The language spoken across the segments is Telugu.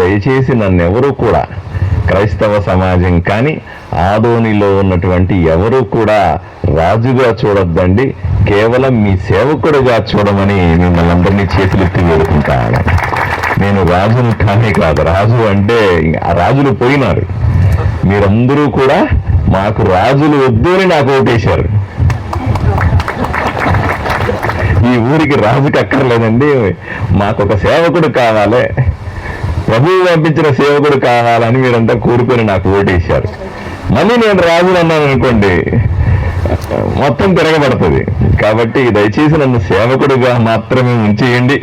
దయచేసి నన్ను ఎవరు కూడా క్రైస్తవ సమాజం కానీ ఆదోనిలో ఉన్నటువంటి ఎవరు కూడా రాజుగా చూడొద్దండి. కేవలం మీ సేవకుడుగా చూడమని మిమ్మల్ని అందరినీ చేతులెత్తి వేడుకుంటాను. నేను రాజును కానే కాదు రాజు అంటే రాజులు పోయినారు. మీరందరూ కూడా మాకు రాజులు వద్దు అని నాకు ఓటేశారు. ఈ ఊరికి రాజుకి అక్కర్లేదండి. మాకు ఒక సేవకుడు కావాలి. ప్రభువు పంపించిన సేవకుడు కావాలని మీరంతా కోరుకొని నాకు ఓటేశారు మళ్ళీ నేను రాజులు అన్నాను అనుకోండి మొత్తం తిరగబడుతుంది. కాబట్టి దయచేసి నన్ను సేవకుడుగా మాత్రమే ఉంచేయండి.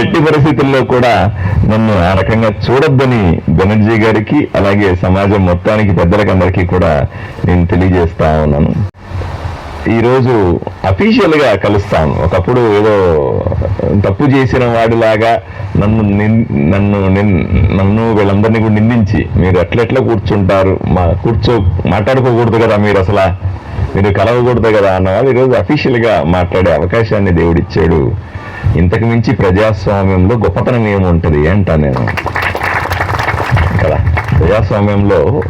ఎట్టి పరిస్థితుల్లో కూడా నన్ను ఆ రకంగా చూడొద్దని బెనర్జీ గారికి అలాగే సమాజం మొత్తానికి పెద్దలకందరికీ కూడా నేను తెలియజేస్తా ఉన్నాను. ఈరోజు అఫీషియల్గా కలుస్తాను. ఒకప్పుడు ఏదో తప్పు చేసిన వాడిలాగా నన్ను నిన్- నన్ను నిన్- నన్ను వీళ్ళందరినీ కూడా నిందించి మీరు ఎట్లెట్లా కూర్చుంటారు? మా కూర్చో మాట్లాడుకోకూడదు కదా మీరు అసలు? మీరు కలవకూడదు కదా అన్నవాళ్ళు ఈరోజు అఫీషియల్గా మాట్లాడే అవకాశాన్ని దేవుడిచ్చాడు. ఇంతకు మించి ప్రజాస్వామ్యంలో గొప్పతనం ఏముంటుంది అంటా నేను. కదా? ప్రజాస్వామ్యంలో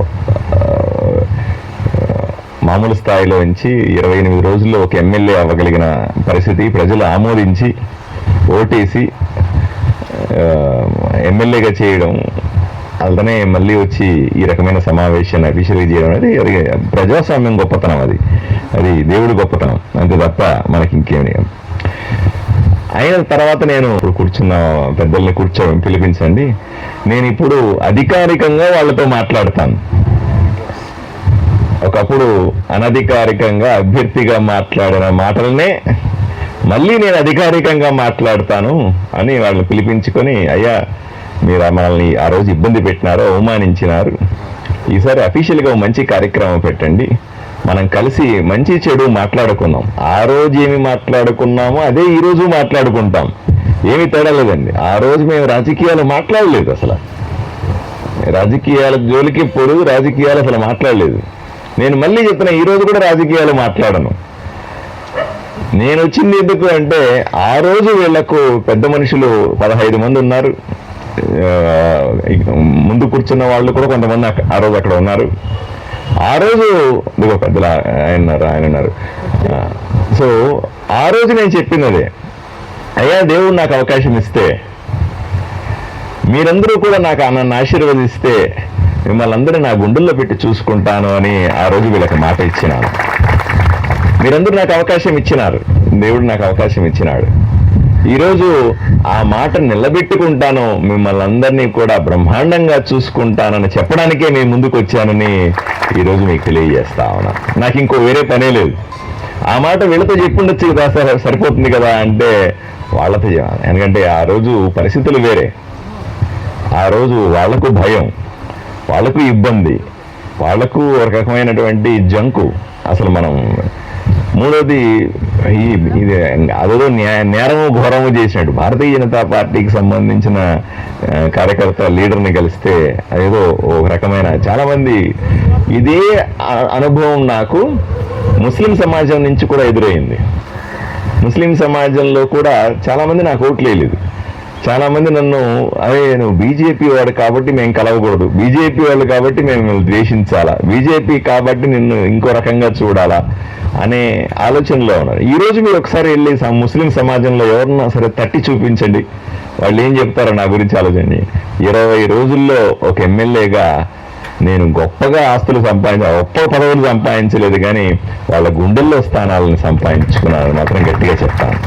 మామూలు స్థాయిలో నుంచి ఇరవై ఎనిమిది రోజుల్లో ఒక ఎమ్మెల్యే అవ్వగలిగిన పరిస్థితి. ప్రజలు ఆమోదించి ఓటేసి ఎమ్మెల్యేగా చేయడం అలానే మళ్ళీ వచ్చి ఈ రకమైన సమావేశాన్ని అఫీషియల్గా చేయడం అనేది అది ప్రజాస్వామ్యం గొప్పతనం అది. అది దేవుడి గొప్పతనం. అంతే తప్ప మనకి ఇంకేమి అయిన తర్వాత నేను కూర్చున్న పెద్దల్ని కూర్చో పిలిపించండి. నేను ఇప్పుడు అధికారికంగా వాళ్ళతో మాట్లాడతాను. ఒకప్పుడు అనధికారికంగా అభ్యర్థిగా మాట్లాడిన మాటలనే మళ్ళీ నేను అధికారికంగా మాట్లాడతాను అని వాళ్ళని పిలిపించుకొని అయ్యా మీరు మనల్ని ఆ రోజు ఇబ్బంది పెట్టినారో అవమానించినారు. ఈసారి అఫీషియల్గా మంచి కార్యక్రమం పెట్టండి. మనం కలిసి మంచి చెడు మాట్లాడుకున్నాం. ఆ రోజు ఏమి మాట్లాడుకున్నామో అదే ఈ రోజు మాట్లాడుకుంటాం. ఏమి తేడా లేదండి. ఆ రోజు మేము రాజకీయాలు మాట్లాడలేదు అసలు. రాజకీయాల జోలికి పొడుగు రాజకీయాలు అసలు మాట్లాడలేదు. నేను మళ్ళీ చెప్పిన ఈరోజు కూడా రాజకీయాలు మాట్లాడను. నేను వచ్చింది ఎందుకు అంటే ఆ రోజు వీళ్ళకు పెద్ద మనుషులు పదహైదు మంది ఉన్నారు. ముందు కూర్చున్న వాళ్ళు కూడా కొంతమంది ఆ రోజు అక్కడ ఉన్నారు. ఆ రోజు ఇదిగో పెద్దల ఆయన ఉన్నారు ఆయన ఉన్నారు. సో ఆ రోజు నేను చెప్పింది అదే అయ్యా దేవుడు నాకు అవకాశం ఇస్తే మీరందరూ కూడా నాకు నన్ను ఆశీర్వదిస్తే మిమ్మల్ని అందరూ నా గుండెల్లో పెట్టి చూసుకుంటాను అని ఆ రోజు వీళ్ళకి మాట ఇచ్చినాను. మీరందరూ నాకు అవకాశం ఇచ్చినారు. దేవుడు నాకు అవకాశం ఇచ్చినాడు. ఈరోజు ఆ మాట నిలబెట్టుకుంటాను మిమ్మల్ని అందరినీ కూడా బ్రహ్మాండంగా చూసుకుంటానని చెప్పడానికే నేను ముందుకు వచ్చానని ఈరోజు మీకు తెలియజేస్తా ఉన్నా. నాకు ఇంకో వేరే పనే లేదు. ఆ మాట వీళ్ళతో చెప్పుండొచ్చు కదా సార్ సరిపోతుంది కదా అంటే వాళ్ళతో చెప్పాలి. ఎందుకంటే ఆ రోజు పరిస్థితులు వేరే. ఆ రోజు వాళ్ళకు భయం. వాళ్ళకు ఇబ్బంది. వాళ్ళకు ఒక రకమైనటువంటి జంకు. అసలు మనం మూడోది ఈ ఇది అదేదో నేరము ఘోరము చేసినట్టు. భారతీయ జనతా పార్టీకి సంబంధించిన కార్యకర్త లీడర్ని కలిస్తే అదేదో ఒక రకమైన చాలామంది ఇదే అనుభవం నాకు ముస్లిం సమాజం నుంచి కూడా ఎదురైంది. ముస్లిం సమాజంలో కూడా చాలామంది నాకు ఓట్లేదు చాలామంది నన్ను అదే నేను బీజేపీ వాడు కాబట్టి మేము కలవకూడదు. బీజేపీ వాళ్ళు కాబట్టి మేము మిమ్మల్ని ద్వేషించాలా? బీజేపీ కాబట్టి నిన్ను ఇంకో రకంగా చూడాలా? అనే ఆలోచనలో ఉన్నారు. ఈ రోజు మీరు ఒకసారి వెళ్ళి ముస్లిం సమాజంలో ఎవరన్నా సరే తట్టి చూపించండి. వాళ్ళు ఏం చెప్తారో నా గురించి ఆలోచన ఇరవై రోజుల్లో ఒక ఎమ్మెల్యేగా నేను గొప్పగా ఆస్తులు సంపాదించ గొప్ప పదవులు సంపాదించలేదు కానీ వాళ్ళ గుండెల్లో స్థానాలను సంపాదించుకున్నాను మాత్రం గట్టిగా చెప్తాను.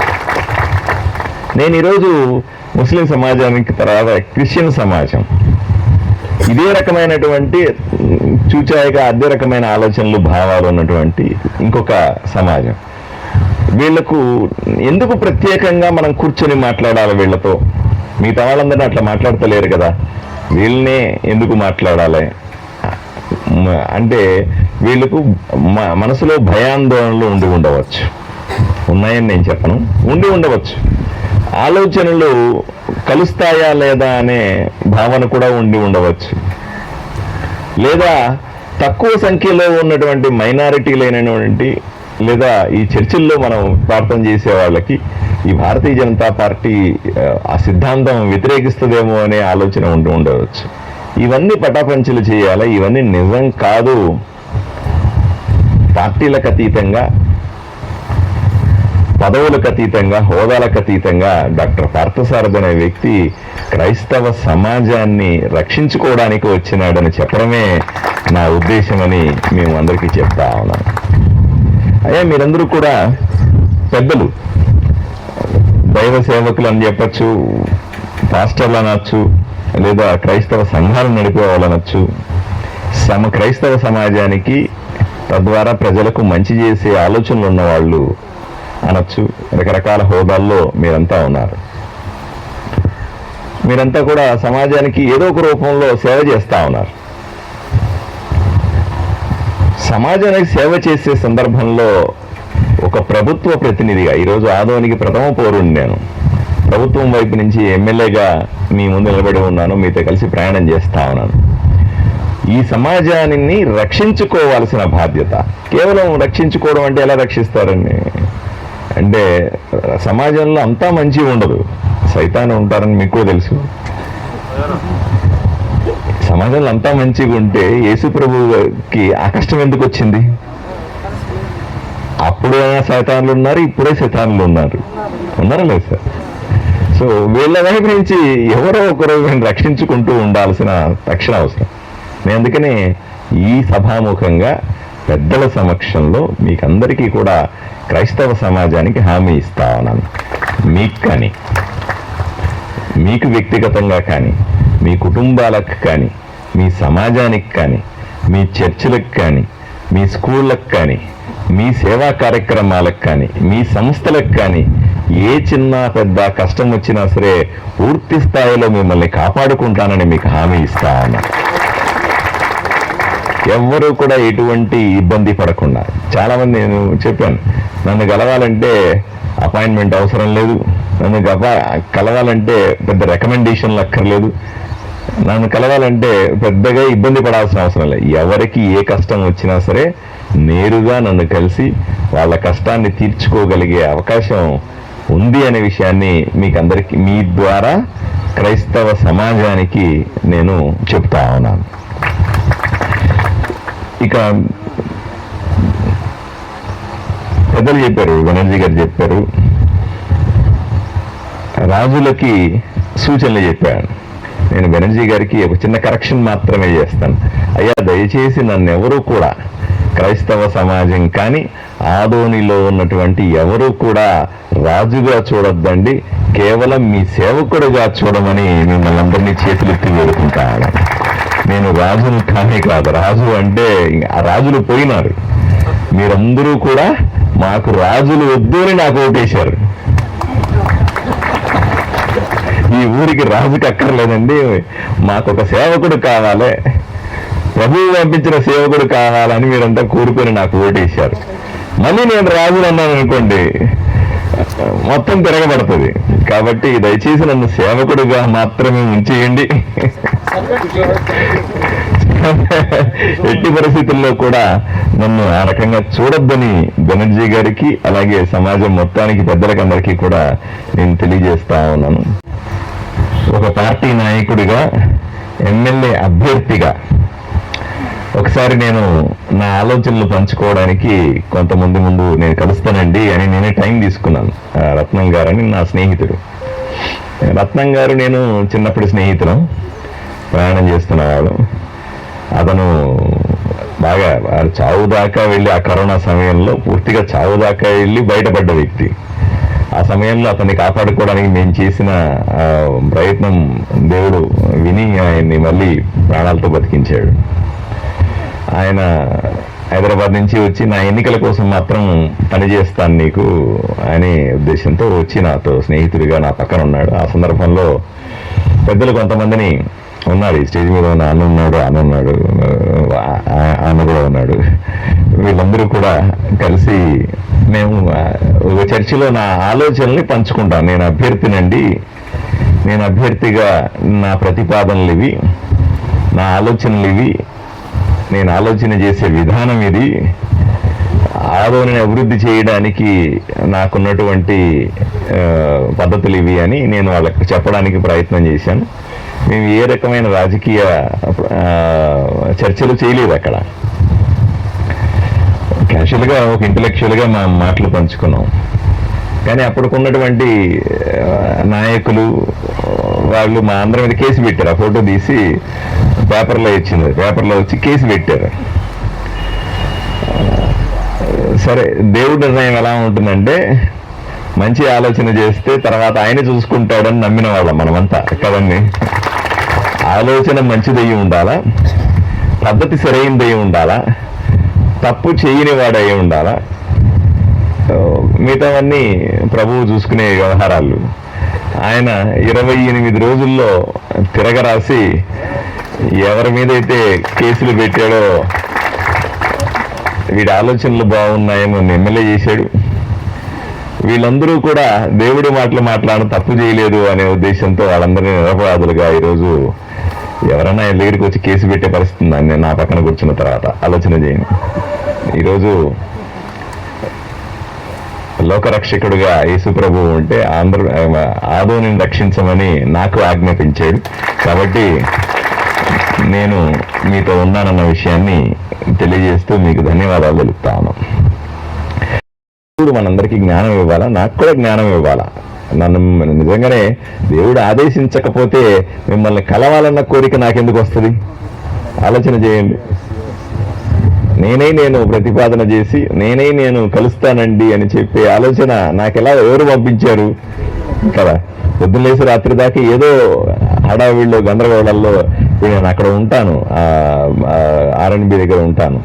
నేను ఈరోజు ముస్లిం సమాజానికి తర్వాత క్రిస్టియన్ సమాజం. ఇదే రకమైనటువంటి చూచాయిగా అదే రకమైన ఆలోచనలు భావాలు ఉన్నటువంటి ఇంకొక సమాజం. వీళ్ళకు ఎందుకు ప్రత్యేకంగా మనం కూర్చొని మాట్లాడాలి వీళ్ళతో? మిగతా వాళ్ళందరినీ అట్లా మాట్లాడతలేరు కదా. వీళ్ళనే ఎందుకు మాట్లాడాలి? అంటే వీళ్ళకు మనసులో భయాందోళనలు ఉండి ఉండవచ్చు. ఉన్నాయని నేను చెప్పను. ఉండి ఉండవచ్చు. ఆలోచనలు కలుస్తాయా లేదా అనే భావన కూడా ఉండి ఉండవచ్చు. లేదా తక్కువ సంఖ్యలో ఉన్నటువంటి మైనారిటీలైనటువంటి లేదా ఈ చర్చిల్లో మనం ప్రార్థన చేసే వాళ్ళకి ఈ భారతీయ జనతా పార్టీ ఆ, సిద్ధాంతం వ్యతిరేకిస్తుందేమో అనే ఆలోచన ఉంటూ ఉండవచ్చు. ఇవన్నీ పటాపంచలు చేయాలా? ఇవన్నీ నిజం కాదు. పార్టీలకు అతీతంగా పదవులకు అతీతంగా హోదాలకు అతీతంగా డాక్టర్ పార్థసారథి అనే వ్యక్తి క్రైస్తవ సమాజాన్ని రక్షించుకోవడానికి వచ్చినాడని చెప్పడమే నా ఉద్దేశమని మేము అందరికీ చెప్తా ఉన్నాం. అయ్యా మీరందరూ కూడా పెద్దలు దైవ సేవకులు అని చెప్పచ్చు పాస్టర్లు అనొచ్చు లేదా క్రైస్తవ సంఘాలు నడిపే సమ క్రైస్తవ సమాజానికి తద్వారా ప్రజలకు మంచి చేసే ఆలోచనలు ఉన్నవాళ్ళు అనొచ్చు. రకరకాల హోదాల్లో మీరంతా ఉన్నారు. మీరంతా కూడా సమాజానికి ఏదో ఒక రూపంలో సేవ చేస్తా ఉన్నారు. సమాజానికి సేవ చేసే సందర్భంలో ఒక ప్రభుత్వ ప్రతినిధిగా ఈరోజు ఆదోనికి ప్రథమ పౌరుని నేను. ప్రభుత్వం వైపు నుంచి ఎమ్మెల్యేగా మీ ముందు నిలబడి ఉన్నాను మీతో కలిసి ప్రయాణం చేస్తా ఉన్నాను. ఈ సమాజాన్ని రక్షించుకోవాల్సిన బాధ్యత. కేవలం రక్షించుకోవడం అంటే ఎలా రక్షిస్తారండి? అంటే సమాజంలో అంతా మంచి ఉండదు. సైతాన్ని ఉంటారని మీకు తెలుసు. సమాజంలో అంతా మంచిగా ఉంటే యేసు ప్రభుకి ఆ కష్టం ఎందుకు వచ్చింది? అప్పుడు శైతాన్లు ఉన్నారు ఇప్పుడే శైతాన్లు ఉన్నారు. ఉన్నారా లేదు సార్? సో వీళ్ళ వైపు నుంచి ఎవరో ఒకరు రక్షించుకుంటూ ఉండాల్సిన తక్షణ అవసరం. నేను అందుకనే ఈ సభాముఖంగా పెద్దల సమక్షంలో మీకందరికీ కూడా క్రైస్తవ సమాజానికి హామీ ఇస్తా ఉన్నాను మీకు కానీ మీకు వ్యక్తిగతంగా కానీ మీ కుటుంబాలకు కానీ మీ సమాజానికి కానీ మీ చర్చిలకు కానీ మీ స్కూళ్ళకు కానీ మీ సేవా కార్యక్రమాలకు కానీ మీ సంస్థలకు కానీ ఏ చిన్న పెద్ద కష్టం వచ్చినా సరే పూర్తి స్థాయిలో మిమ్మల్ని కాపాడుకుంటానని మీకు హామీ ఇస్తా ఉన్నాను ఎవ్వరూ కూడా ఎటువంటి ఇబ్బంది పడకుండా. చాలామంది నేను చెప్పాను నన్ను కలవాలంటే అపాయింట్మెంట్ అవసరం లేదు నన్ను కలవాలంటే పెద్ద రికమెండేషన్లు అక్కర్లేదు నన్ను కలవాలంటే పెద్దగా ఇబ్బంది పడాల్సిన అవసరం లేదు. ఎవరికి ఏ కష్టం వచ్చినా సరే నేరుగా నన్ను కలిసి వాళ్ళ కష్టాన్ని తీర్చుకోగలిగే అవకాశం ఉంది అనే విషయాన్ని మీకు అందరికీ మీ ద్వారా క్రైస్తవ సమాజానికి నేను చెప్తా ఉన్నాను. ఇక పెద్దలు చెప్పారు బెనర్జీ గారు చెప్పారు. రాజులకి సూచనలు చెప్పాను. నేను బెనర్జీ గారికి ఒక చిన్న కరెక్షన్ మాత్రమే చేస్తాను. అయ్యా దయచేసి నన్ను ఎవరూ కూడా క్రైస్తవ సమాజం కానీ ఆదోనిలో ఉన్నటువంటి ఎవరూ కూడా రాజుగా చూడొద్దండి. కేవలం మీ సేవకుడుగా చూడమని మిమ్మల్ని అందరినీ చేతులెత్తి వేడుకుంటాను. నేను రాజును కానీ కాదు రాజు అంటే ఆ రాజులు పోయినారు. మీరందరూ కూడా మాకు రాజులు వద్దు అని నాకు ఓటేశారు. ఈ ఊరికి రాజుకి అక్కర్లేదండి. మాకు ఒక సేవకుడు కావాలి. ప్రభువు పంపించిన సేవకుడు కావాలని మీరంతా కోరుకొని నాకు ఓటేశారు. మళ్ళీ నేను రాజులు అన్నాను అనుకోండి మొత్తం తిరగబడుతుంది. కాబట్టి దయచేసి నన్ను సేవకుడుగా మాత్రమే ఉంచేయండి. ఎట్టి పరిస్థితుల్లో కూడా నన్ను ఆ రకంగా చూడొద్దని బెనర్జీ గారికి అలాగే సమాజం మొత్తానికి పెద్దలకందరికీ కూడా నేను తెలియజేస్తా ఉన్నాను. ఒక పార్టీ నాయకుడిగా ఎమ్మెల్యే అభ్యర్థిగా ఒకసారి నేను నా ఆలోచనలు పంచుకోవడానికి కొంతమంది ముందు నేను కలుస్తానండి అని నేనే టైం తీసుకున్నాను. ఆ, రత్నం గారని నా స్నేహితుడు. రత్నం గారు నేను చిన్నప్పటి స్నేహితులం. ప్రయాణం చేస్తున్నవాడు అతను బాగా చావు దాకా వెళ్ళి ఆ కరోనా సమయంలో పూర్తిగా చావు దాకా వెళ్ళి బయటపడ్డ వ్యక్తి. ఆ సమయంలో అతన్ని కాపాడుకోవడానికి మేము చేసిన ప్రయత్నం దేవుడు విని ఆయన్ని మళ్ళీ ప్రాణాలతో బతికించాడు. ఆయన హైదరాబాద్ నుంచి వచ్చి నా ఎన్నికల కోసం మాత్రం పనిచేస్తాను నీకు అనే ఉద్దేశంతో వచ్చి నాతో స్నేహితుడిగా నా పక్కన ఉన్నాడు. ఆ సందర్భంలో పెద్దలు కొంతమందిని ఉన్నాడు ఈ స్టేజ్ మీద ఉన్న అన్న ఉన్నాడు అన్న ఉన్నాడు ఆ- అన్న కూడా ఉన్నాడు. వీళ్ళందరూ కూడా కలిసి మేము ఒక చర్చిలో నా ఆలోచనల్ని పంచుకుంటాను నేను అభ్యర్థినండి. నేను అభ్యర్థిగా నా ప్రతిపాదనలు ఇవి నా ఆలోచనలు ఇవి. నేను ఆలోచన చేసే విధానం ఇది. ఆదోని అభివృద్ధి చేయడానికి నాకున్నటువంటి పద్ధతులు ఇవి అని నేను వాళ్ళకి చెప్పడానికి ప్రయత్నం చేశాను. మేము ఏ రకమైన రాజకీయ చర్చలు చేయలేదు అక్కడ. క్యాషువల్గా ఒక ఇంటలెక్చువల్గా మా మాటలు పంచుకున్నాం. కానీ అప్పటికున్నటువంటి నాయకులు వాళ్ళు మా అందరి మీద కేసు పెట్టారు. ఆ ఫోటో తీసి పేపర్లో ఇచ్చింది. పేపర్లో వచ్చి కేసు పెట్టారు. సరే దేవుడి నిర్ణయం ఎలా ఉంటుందంటే మంచి ఆలోచన చేస్తే తర్వాత ఆయన చూసుకుంటాడని నమ్మిన వాళ్ళం మనమంతా. కదండి? ఆలోచన మంచిదయ్యి ఉండాలా? పద్ధతి సరైనదయ్యి ఉండాలా? తప్పు చేయని వాడయ్యి ఉండాలా? మిగతావన్నీ ప్రభువు చూసుకునే వ్యవహారాలు. ఆయన ఇరవై ఎనిమిది రోజుల్లో తిరగరాసి ఎవరి మీద అయితే కేసులు పెట్టాడో వీడి ఆలోచనలు బాగున్నాయని ఎమ్మెల్యే చేశాడు. వీళ్ళందరూ కూడా దేవుడి మాటలు మాట్లాడడం తప్పు చేయలేదు అనే ఉద్దేశంతో వాళ్ళందరినీ నిరపరాధులుగా ఈరోజు ఎవరైనా ఆయన దగ్గరికి వచ్చి కేసు పెట్టే పరిస్థితి ఉందా? నా పక్కన కూర్చున్న తర్వాత ఆలోచన చేయను ఈరోజు లోకరక్షకుడుగా యేసుప్రభు ఉంటే ఆంధ్ర ఆదోని రక్షించమని నాకు ఆజ్ఞాపించాడు. కాబట్టి నేను మీతో ఉన్నానన్న విషయాన్ని తెలియజేస్తూ మీకు ధన్యవాదాలు తెలుపుతాను. దేవుడు మనందరికీ జ్ఞానం ఇవ్వాలా? నాకు కూడా జ్ఞానం ఇవ్వాలా? నన్ను నిజంగానే దేవుడు ఆదేశించకపోతే మిమ్మల్ని కలవాలన్న కోరిక నాకెందుకు వస్తుంది? ఆలోచన చేయండి. నేనే నేను ప్రతిపాదన చేసి నేనే నేను కలుస్తానండి అని చెప్పే ఆలోచన నాకెలా ఎవరు పంపించారు? కదా పొద్దున్నేసి రాత్రి దాకా ఏదో హడావిడిలో గందరగోళాల్లో నేను అక్కడ ఉంటాను. ఆర్ఎన్బి దగ్గర ఉంటాను.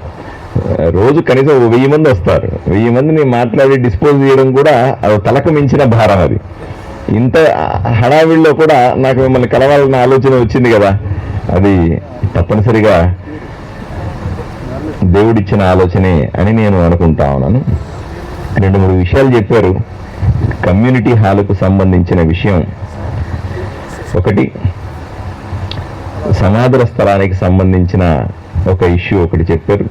రోజు కనీసం వెయ్యి మంది వస్తారు. వెయ్యి మందిని మాట్లాడి డిస్పోజ్ చేయడం కూడా అది తలకు మించిన భారం అది. ఇంత హడావిడిలో కూడా నాకు మిమ్మల్ని కలవాలన్న ఆలోచన వచ్చింది కదా. అది తప్పనిసరిగా దేవుడిచ్చిన ఆలోచనే అని నేను అనుకుంటా ఉన్నాను. రెండు మూడు విషయాలు చెప్పారు. కమ్యూనిటీ హాలుకు సంబంధించిన విషయం. ఒకటి సమాధుల స్థలానికి సంబంధించిన ఒక ఇష్యూ ఒకటి చెప్పారు.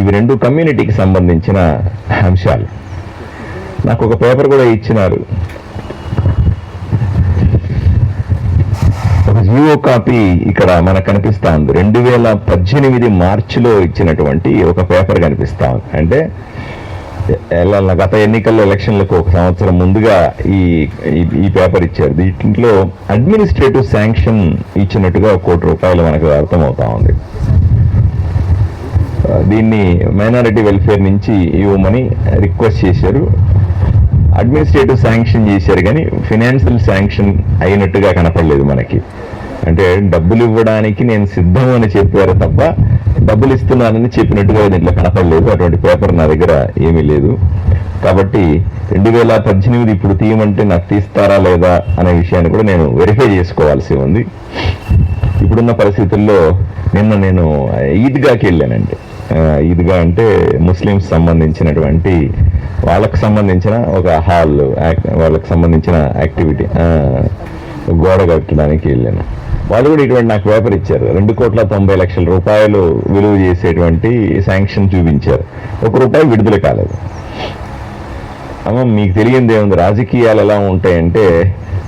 ఇవి రెండు కమ్యూనిటీకి సంబంధించిన అంశాలు. నాకు ఒక పేపర్ కూడా ఇచ్చినారు. ఒక జియో కాపీ ఇక్కడ మనకు కనిపిస్తా ఉంది రెండు వేల పద్దెనిమిది మార్చిలో ఇచ్చినటువంటి ఒక పేపర్ కనిపిస్తా ఉంది అంటే గత ఎన్నికల్లో ఎలక్షన్లకు ఒక సంవత్సరం ముందుగా ఈ ఈ- పేపర్ ఇచ్చారు. దీంట్లో అడ్మినిస్ట్రేటివ్ శాంక్షన్ ఇచ్చినట్టుగా కోటి రూపాయలు మనకు అర్థమవుతా ఉంది. దీన్ని మైనారిటీ వెల్ఫేర్ నుంచి ఇవ్వమని రిక్వెస్ట్ చేశారు. అడ్మినిస్ట్రేటివ్ శాంక్షన్ చేశారు కానీ ఫినాన్షియల్ శాంక్షన్ అయినట్టుగా కనపడలేదు మనకి. అంటే డబ్బులు ఇవ్వడానికి నేను సిద్ధం అని చెప్పారు తప్ప డబ్బులు ఇస్తున్నానని చెప్పినట్టుగా దీంట్లో కనపడలేదు. అటువంటి పేపర్ నా దగ్గర ఏమీ లేదు. కాబట్టి రెండు వేల పద్దెనిమిది ఇప్పుడు తీయమంటే నాకు తీస్తారా లేదా అనే విషయాన్ని కూడా నేను వెరిఫై చేసుకోవాల్సి ఉంది. ఇప్పుడున్న పరిస్థితుల్లో నిన్న నేను ఈద్గాకి వెళ్ళానండి. ఈద్గా అంటే ముస్లిమ్స్ సంబంధించినటువంటి వాళ్ళకు సంబంధించిన ఒక హాల్ వాళ్ళకి సంబంధించిన యాక్టివిటీ గోడ కట్టడానికి వెళ్ళాను. వాళ్ళు కూడా ఇటువంటి నాకు పేపర్ ఇచ్చారు. రెండు కోట్ల తొంభై లక్షల రూపాయలు విలువ చేసేటువంటి శాంక్షన్ చూపించారు. ఒక రూపాయి విడుదల కాలేదు. అమ్మ మీకు తెలియంది ఏముంది? రాజకీయాలు ఎలా ఉంటాయంటే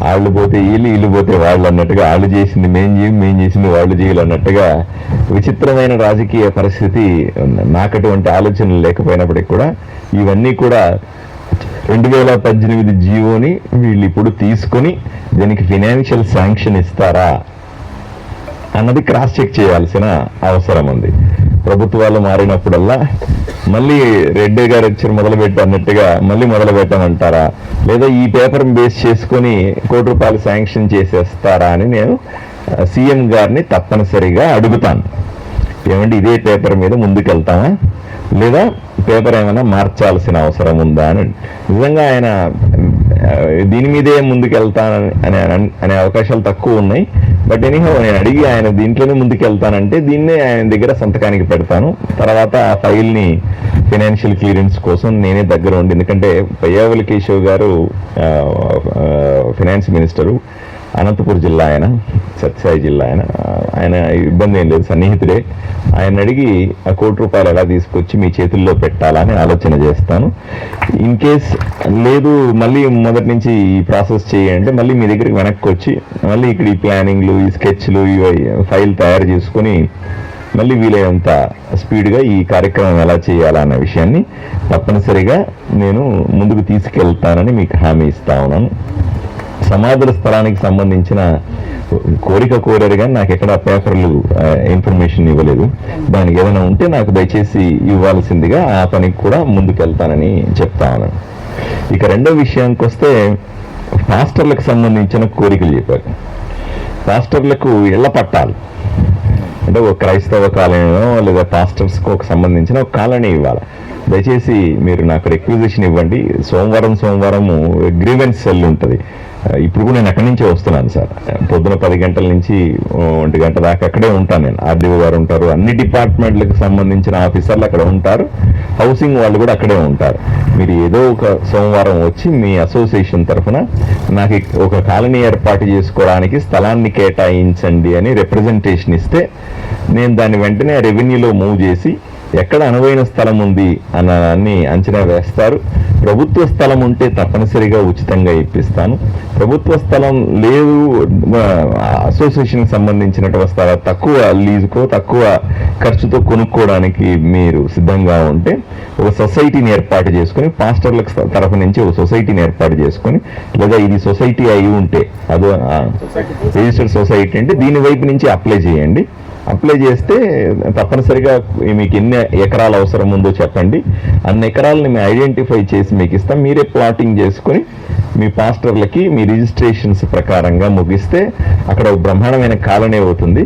వాళ్ళు పోతే వీళ్ళు వీళ్ళు పోతే వాళ్ళు అన్నట్టుగా వాళ్ళు చేసింది మేం చేయం మేం చేసింది వాళ్ళు చేయాలి అన్నట్టుగా విచిత్రమైన రాజకీయ పరిస్థితి నాకటువంటి నాకు అటువంటి ఆలోచనలు లేకపోయినప్పటికీ కూడా ఇవన్నీ కూడా రెండు వేల పద్దెనిమిది జీవోని వీళ్ళు ఇప్పుడు తీసుకొని దీనికి ఫినాన్షియల్ శాంక్షన్ ఇస్తారా? అన్నది క్రాస్ చెక్ చేయాల్సిన అవసరం ఉంది. ప్రభుత్వాలు మారినప్పుడల్లా మళ్ళీ రెడ్డి గారు వచ్చి మొదలు పెట్టి మళ్ళీ మొదలు పెట్టమంటారా లేదా ఈ పేపర్ని బేస్ చేసుకొని కోటి రూపాయలు శాంక్షన్ చేసేస్తారా అని నేను సీఎం గారిని తప్పనిసరిగా అడుగుతాను. ఏమంటే ఇదే పేపర్ మీద ముందుకెళ్తామా? లేదా పేపర్ ఏమైనా మార్చాల్సిన అవసరం ఉందా అని. నిజంగా ఆయన దీని మీదే ముందుకెళ్తానని అనే అనే అవకాశాలు తక్కువ ఉన్నాయి. బట్ ఎనీహో నేను అడిగి ఆయన దీంట్లోనే ముందుకెళ్తానంటే దీన్నే ఆయన దగ్గర సంతకానికి పెడతాను. తర్వాత ఆ ఫైల్ని ఫైనాన్షియల్ క్లియరెన్స్ కోసం నేనే దగ్గర ఉండి ఎందుకంటే పయ్యావుల కేశవ్ గారు ఫినాన్స్ మినిస్టరు అనంతపురం జిల్లా ఆయన సత్యసాయి జిల్లా ఆయన ఆయన ఇబ్బంది ఏం లేదు సన్నిహితుడే. ఆయన అడిగి ఆ కోటి రూపాయలు ఎలా తీసుకొచ్చి మీ చేతుల్లో పెట్టాలని ఆలోచన చేస్తాను. ఇన్ కేస్ లేదు మళ్ళీ మొదటి నుంచి ఈ ప్రాసెస్ చేయండి మళ్ళీ మీ దగ్గరికి వెనక్కి వచ్చి మళ్ళీ ఇక్కడ ఈ ప్లానింగ్లు ఈ స్కెచ్లు ఇవి ఫైల్ తయారు చేసుకొని మళ్ళీ వీలైనంత స్పీడ్గా ఈ కార్యక్రమం ఎలా చేయాలన్న విషయాన్ని తప్పనిసరిగా నేను ముందుకు తీసుకెళ్తానని మీకు హామీ ఇస్తా ఉన్నాను. సమాధుల స్థలానికి సంబంధించిన కోరిక కోరారు కానీ నాకు ఎక్కడ పేపర్లు ఇన్ఫర్మేషన్ ఇవ్వలేదు. దానికి ఏదైనా ఉంటే నాకు దయచేసి ఇవ్వాల్సిందిగా ఆ పనికి కూడా ముందుకెళ్తానని చెప్తాను ఇక రెండో విషయానికి వస్తే పాస్టర్లకు సంబంధించిన కోరికలు చెప్పారు. పాస్టర్లకు ఇళ్ళ పట్టాలు. అంటే ఒక క్రైస్తవ కాలనీలో లేదా పాస్టర్స్కు ఒక సంబంధించిన ఒక కాలనీ ఇవ్వాలి. దయచేసి మీరు నాకు రిక్విజిషన్ ఇవ్వండి. సోమవారం సోమవారం గ్రీవెన్స్ సెల్ ఉంటుంది. ఇప్పుడు కూడా నేను అక్కడి నుంచే వస్తున్నాను సార్. పొద్దున పది గంటల నుంచి ఒంటి గంట దాకా అక్కడే ఉంటాను నేను. ఆర్డీఓ గారు ఉంటారు అన్ని డిపార్ట్మెంట్లకు సంబంధించిన ఆఫీసర్లు అక్కడ ఉంటారు. హౌసింగ్ వాళ్ళు కూడా అక్కడే ఉంటారు. మీరు ఏదో ఒక సోమవారం వచ్చి మీ అసోసియేషన్ తరఫున నాకు ఒక కాలనీ ఏర్పాటు చేసుకోవడానికి స్థలాన్ని కేటాయించండి అని రిప్రజెంటేషన్ ఇస్తే నేను దాన్ని వెంటనే రెవెన్యూలో మూవ్ చేసి ఎక్కడ అనువైన స్థలం ఉంది అన్నదాన్ని అంచనా వేస్తారు. ప్రభుత్వ స్థలం ఉంటే తప్పనిసరిగా ఉచితంగా ఇప్పిస్తాను. ప్రభుత్వ స్థలం లేదు అసోసియేషన్కి సంబంధించినటువంటి స్థలం తక్కువ లీజుకో తక్కువ ఖర్చుతో కొనుక్కోవడానికి మీరు సిద్ధంగా ఉంటే ఒక సొసైటీని ఏర్పాటు చేసుకుని పాస్టర్లకు తరఫు నుంచి ఒక సొసైటీని ఏర్పాటు చేసుకుని లేదా ఇది సొసైటీ అయి ఉంటే అదో రిజిస్టర్డ్ సొసైటీ అంటే దీని వైపు నుంచి అప్లై చేయండి. అప్లై చేస్తే తప్పనిసరిగా మీకు ఎన్ని ఎకరాలు అవసరం ఉందో చెప్పండి. అన్ని ఎకరాలని మేము ఐడెంటిఫై చేసి మీకు ఇస్తాం. మీరే ప్లాటింగ్ చేసుకొని మీ పాస్టర్లకి మీ రిజిస్ట్రేషన్స్ ప్రకారంగా ముగిస్తే అక్కడ ఒక బ్రహ్మాండమైన కాలనీ అవుతుంది.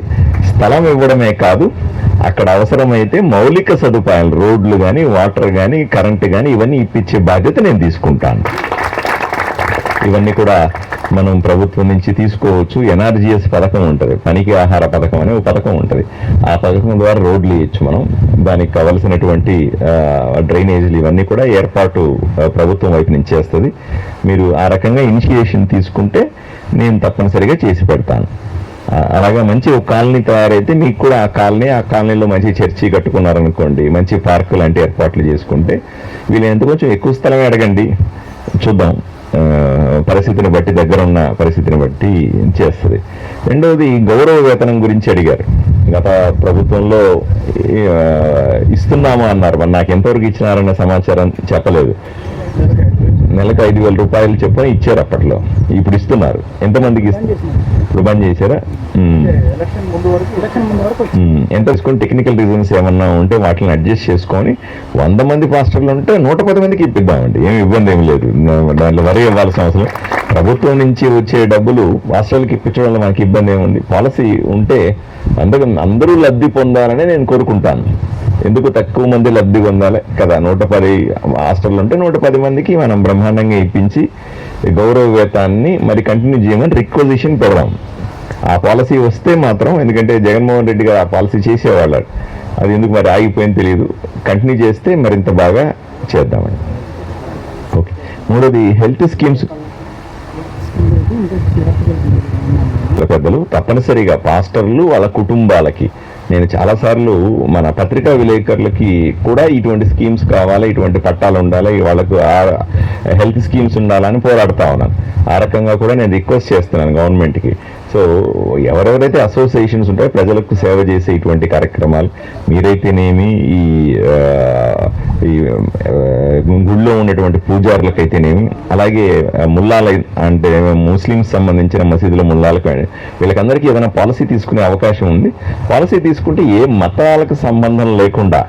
స్థలం ఇవ్వడమే కాదు అక్కడ అవసరమైతే మౌలిక సదుపాయాలు రోడ్లు కానీ వాటర్ కానీ కరెంటు కానీ ఇవన్నీ ఇప్పించే బాధ్యత నేను తీసుకుంటాను. ఇవన్నీ కూడా మనం ప్రభుత్వం నుంచి తీసుకోవచ్చు. ఎనర్జీఎస్ పథకం ఉంటుంది. పనికి ఆహార పథకం అనే ఒక పథకం ఉంటుంది. ఆ పథకం ద్వారా రోడ్లు ఇవ్వచ్చు మనం. దానికి కావలసినటువంటి డ్రైనేజీలు ఇవన్నీ కూడా ఏర్పాటు ప్రభుత్వం వైపు నుంచి చేస్తుంది. మీరు ఆ రకంగా ఇనిషియేషన్ తీసుకుంటే నేను తప్పనిసరిగా చేసి పెడతాను. అలాగా మంచి ఒక కాలనీ తయారైతే మీకు కూడా ఆ కాలనీ ఆ కాలనీలో మంచి చర్చి కట్టుకున్నారనుకోండి మంచి పార్కు లాంటి ఏర్పాట్లు చేసుకుంటే వీళ్ళంత కొంచెం ఎక్కువ స్థలమే అడగండి. చూద్దాం. పరిస్థితిని బట్టి దగ్గర ఉన్న పరిస్థితిని బట్టి చేస్తుంది. రెండవది గౌరవ వేతనం గురించి అడిగారు. గత ప్రభుత్వంలో ఇస్తున్నాము అన్నారు. మరి నాకు ఎంతవరకు ఇచ్చినారన్న సమాచారం చెప్పలేదు. నెలకు ఐదు వేల రూపాయలు చెప్పని ఇచ్చారు అప్పట్లో. ఇప్పుడు ఇస్తున్నారు. ఎంతమందికి ఇప్పుడు బంద్ చేశారా? ఎంత తీసుకొని టెక్నికల్ రీజన్స్ ఏమన్నా ఉంటే వాటిని అడ్జస్ట్ చేసుకొని వంద మంది పాస్టర్లు ఉంటే నూట పది మందికి ఇప్పిద్దామండి. ఏమి ఇబ్బంది ఏమి లేదు. దాంట్లో వరి ఇవ్వాల్సిన అవసరం. ప్రభుత్వం నుంచి వచ్చే డబ్బులు పాస్టర్లకు ఇప్పించడం వల్ల మనకి ఇబ్బంది ఏముంది? పాలసీ ఉంటే అందరూ అందరూ లబ్ధి పొందాలని నేను కోరుకుంటాను. ఎందుకు తక్కువ మంది లబ్ధి పొందాలి? కదా నూట పది హాస్టల్ ఉంటే నూట పది మందికి మనం బ్రహ్మాండంగా ఇప్పించి గౌరవ వేతాన్ని మరి కంటిన్యూ చేయమని రిక్వజిషన్ పెడదాం. ఆ పాలసీ వస్తే మాత్రం ఎందుకంటే జగన్మోహన్ రెడ్డి గారు ఆ పాలసీ చేసేవాళ్ళు. అది ఎందుకు మరి ఆగిపోయింది తెలియదు కంటిన్యూ చేస్తే మరింత బాగా చేద్దామండి. ఓకే. మూడోది హెల్త్ స్కీమ్స్ పెద్దలు తప్పనిసరిగా పాస్టర్లు వాళ్ళ కుటుంబాలకి. నేను చాలాసార్లు మన పత్రికా విలేకరులకి కూడా ఇటువంటి స్కీమ్స్ కావాలి ఇటువంటి పట్టాలు ఉండాలి వాళ్ళకు హెల్త్ స్కీమ్స్ ఉండాలని పోరాడుతా ఉన్నాను. ఆ రకంగా కూడా నేను రిక్వెస్ట్ చేస్తున్నాను గవర్నమెంట్కి. సో ఎవరెవరైతే అసోసియేషన్స్ ఉంటాయో ప్రజలకు సేవ చేసే ఇటువంటి కార్యక్రమాలు మీరైతేనేమి ఈ ఈ గుళ్ళో ఉన్నటువంటి పూజారులకైతేనేమి అలాగే ముల్లాల అంటే ముస్లిమ్స్ సంబంధించిన మసీదుల ముల్లాలకు వీళ్ళకందరికీ ఏదైనా పాలసీ తీసుకునే అవకాశం ఉంది. పాలసీ తీసుకుంటే ఏ మతాలకు సంబంధం లేకుండా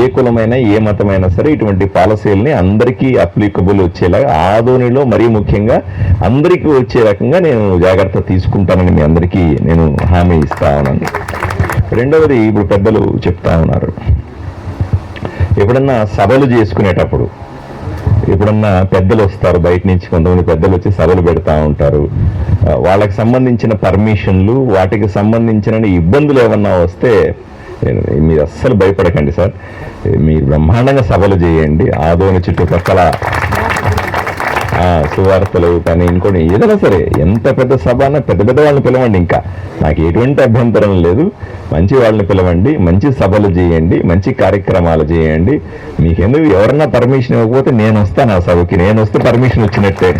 ఏ కులమైనా ఏ మతమైనా సరే ఇటువంటి పాలసీలని అందరికీ అప్లికబుల్ వచ్చేలాగా ఆధోనిలో మరీ ముఖ్యంగా అందరికీ వచ్చే రకంగా నేను జాగ్రత్త తీసుకుంటానని మీ అందరికీ నేను హామీ ఇస్తా ఉన్నాను. రెండవది ఇప్పుడు పెద్దలు చెప్తా ఉన్నారు. ఎప్పుడన్నా సభలు చేసుకునేటప్పుడు ఎప్పుడన్నా పెద్దలు వస్తారు బయట నుంచి కొంతమంది పెద్దలు వచ్చి సభలు పెడతా ఉంటారు. వాళ్ళకి సంబంధించిన పర్మిషన్లు వాటికి సంబంధించిన ఇబ్బందులు ఏమన్నా వస్తే మీరు అస్సలు భయపడకండి సార్. మీరు బ్రహ్మాండంగా సభలు చేయండి. ఆదోని చుట్టుపక్కల సువార్తలు కానీ ఇంకోటి ఏదైనా సరే ఎంత పెద్ద సభ పెద్ద పెద్ద వాళ్ళని పిలవండి ఇంకా. నాకు ఎటువంటి అభ్యంతరం లేదు. మంచి వాళ్ళని పిలవండి మంచి సభలు చేయండి మంచి కార్యక్రమాలు చేయండి. మీకెందుకు? ఎవరన్నా పర్మిషన్ ఇవ్వకపోతే నేను వస్తాను ఆ సభకి. నేను వస్తే పర్మిషన్ వచ్చినట్టే.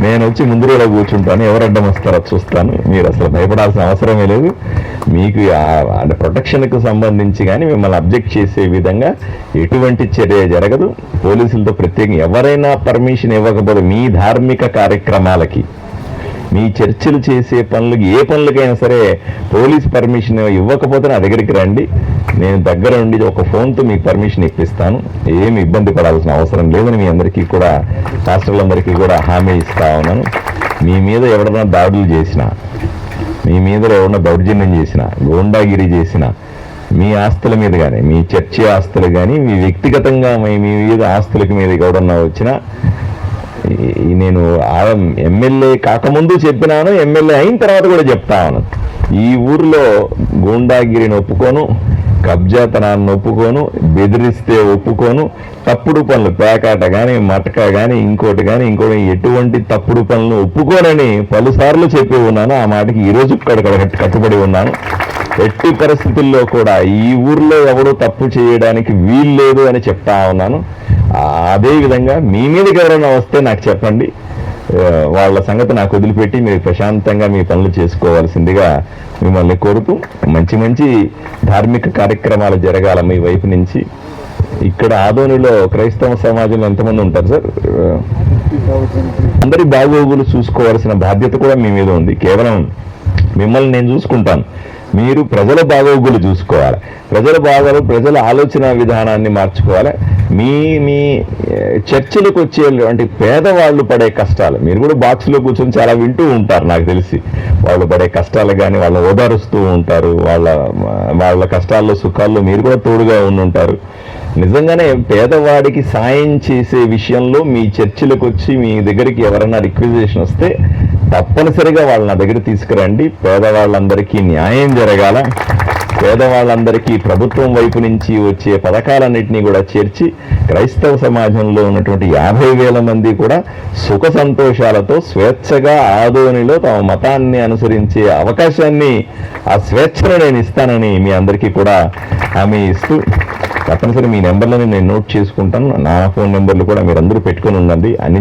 నేను వచ్చి ముందు కూర్చుంటాను. ఎవరు అడ్డం వస్తారో చూస్తాను. మీరు అసలు భయపడాల్సిన అవసరమే లేదు. మీకు అంటే ప్రొటెక్షన్కు సంబంధించి కానీ మిమ్మల్ని అబ్జెక్ట్ చేసే విధంగా ఎటువంటి చర్య జరగదు. పోలీసులతో ప్రత్యేకంగా ఎవరైనా పర్మిషన్ ఇవ్వకపోతే మీ ధార్మిక కార్యక్రమాలకి మీ చర్చలు చేసే పనులకి ఏ పనులకైనా సరే పోలీస్ పర్మిషన్ ఇవ్వకపోతే నా దగ్గరికి రండి. నేను దగ్గర ఉండి ఒక ఫోన్తో మీకు పర్మిషన్ ఇప్పిస్తాను. ఏమి ఇబ్బంది పడాల్సిన అవసరం లేదని మీ అందరికీ కూడా రాష్ట్రాలందరికీ కూడా హామీ ఇస్తా ఉన్నాను. మీ మీద ఎవరైనా దాడులు చేసినా మీ మీద ఉన్న దౌర్జన్యం చేసినా గోండాగిరి చేసినా మీ ఆస్తుల మీద కానీ మీ చర్చి ఆస్తులు కానీ మీ వ్యక్తిగతంగా మీ మీ మీద ఆస్తులకి మీద ఎవడన్నా వచ్చినా నేను ఎమ్మెల్యే కాకముందు చెప్పినాను ఎమ్మెల్యే అయిన తర్వాత కూడా చెప్తాను. ఈ ఊర్లో గూండాగిరిని ఒప్పుకోను కబ్జాతనాన్ని ఒప్పుకోను బెదిరిస్తే ఒప్పుకోను తప్పుడు పనులు పేకాట కానీ మటక కానీ ఇంకోటి కానీ ఇంకోటి ఎటువంటి తప్పుడు పనులు ఒప్పుకోనని పలుసార్లు చెప్పి ఉన్నాను. ఆ మాటకి ఈరోజు ఇక్కడ కట్టుబడి ఉన్నాను. ఎట్టి పరిస్థితుల్లో కూడా ఈ ఊర్లో ఎవరు తప్పు చేయడానికి వీల్లేదు అని చెప్తా ఉన్నాను. అదేవిధంగా మీ మీదకి ఎవరైనా వస్తే నాకు చెప్పండి. వాళ్ళ సంగతి నాకు వదిలిపెట్టి మీరు ప్రశాంతంగా మీ పనులు చేసుకోవాల్సిందిగా మిమ్మల్ని కోరుతూ మంచి మంచి ధార్మిక కార్యక్రమాలు జరగాల మీ వైపు నుంచి. ఇక్కడ ఆదోనిలో క్రైస్తవ సమాజంలో ఎంతమంది ఉంటారు సార్? అందరి బాగోగులు చూసుకోవాల్సిన బాధ్యత కూడా మీ మీద ఉంది. కేవలం మిమ్మల్ని నేను చూసుకుంటాను. మీరు ప్రజల బాగోగులు చూసుకోవాలి. ప్రజల బాగోలు ప్రజల ఆలోచన విధానాన్ని మార్చుకోవాలి. మీ మీ చర్చలకు వచ్చేటువంటి పేదవాళ్ళు పడే కష్టాలు మీరు కూడా బాక్స్లో కూర్చొని చాలా వింటూ ఉంటారు నాకు తెలిసి. వాళ్ళు పడే కష్టాలు కానీ వాళ్ళ ఓదారుస్తూ ఉంటారు. వాళ్ళ వాళ్ళ కష్టాల్లో సుఖాల్లో మీరు కూడా తోడుగా ఉండుంటారు. నిజంగానే పేదవాడికి సాయం చేసే విషయంలో మీ చర్చిలకు వచ్చి మీ దగ్గరికి ఎవరైనా రిక్వెజేషన్ వస్తే తప్పనిసరిగా వాళ్ళు నా దగ్గర తీసుకురండి. పేదవాళ్ళందరికీ న్యాయం జరగాల. పేదవాళ్ళందరికీ ప్రభుత్వం వైపు నుంచి వచ్చే పథకాలన్నింటినీ కూడా చేర్చి క్రైస్తవ సమాజంలో ఉన్నటువంటి యాభై వేల మంది కూడా సుఖ సంతోషాలతో స్వేచ్ఛగా ఆదోనిలో తమ మతాన్ని అనుసరించే అవకాశాన్ని ఆ స్వేచ్ఛను నేను ఇస్తానని మీ అందరికీ కూడా హామీ ఇస్తూ తప్పనిసరి మీ నెంబర్లను నేను నోట్ చేసుకుంటాను. నా ఫోన్ నెంబర్లు కూడా మీరందరూ పెట్టుకొని ఉండండి. అన్ని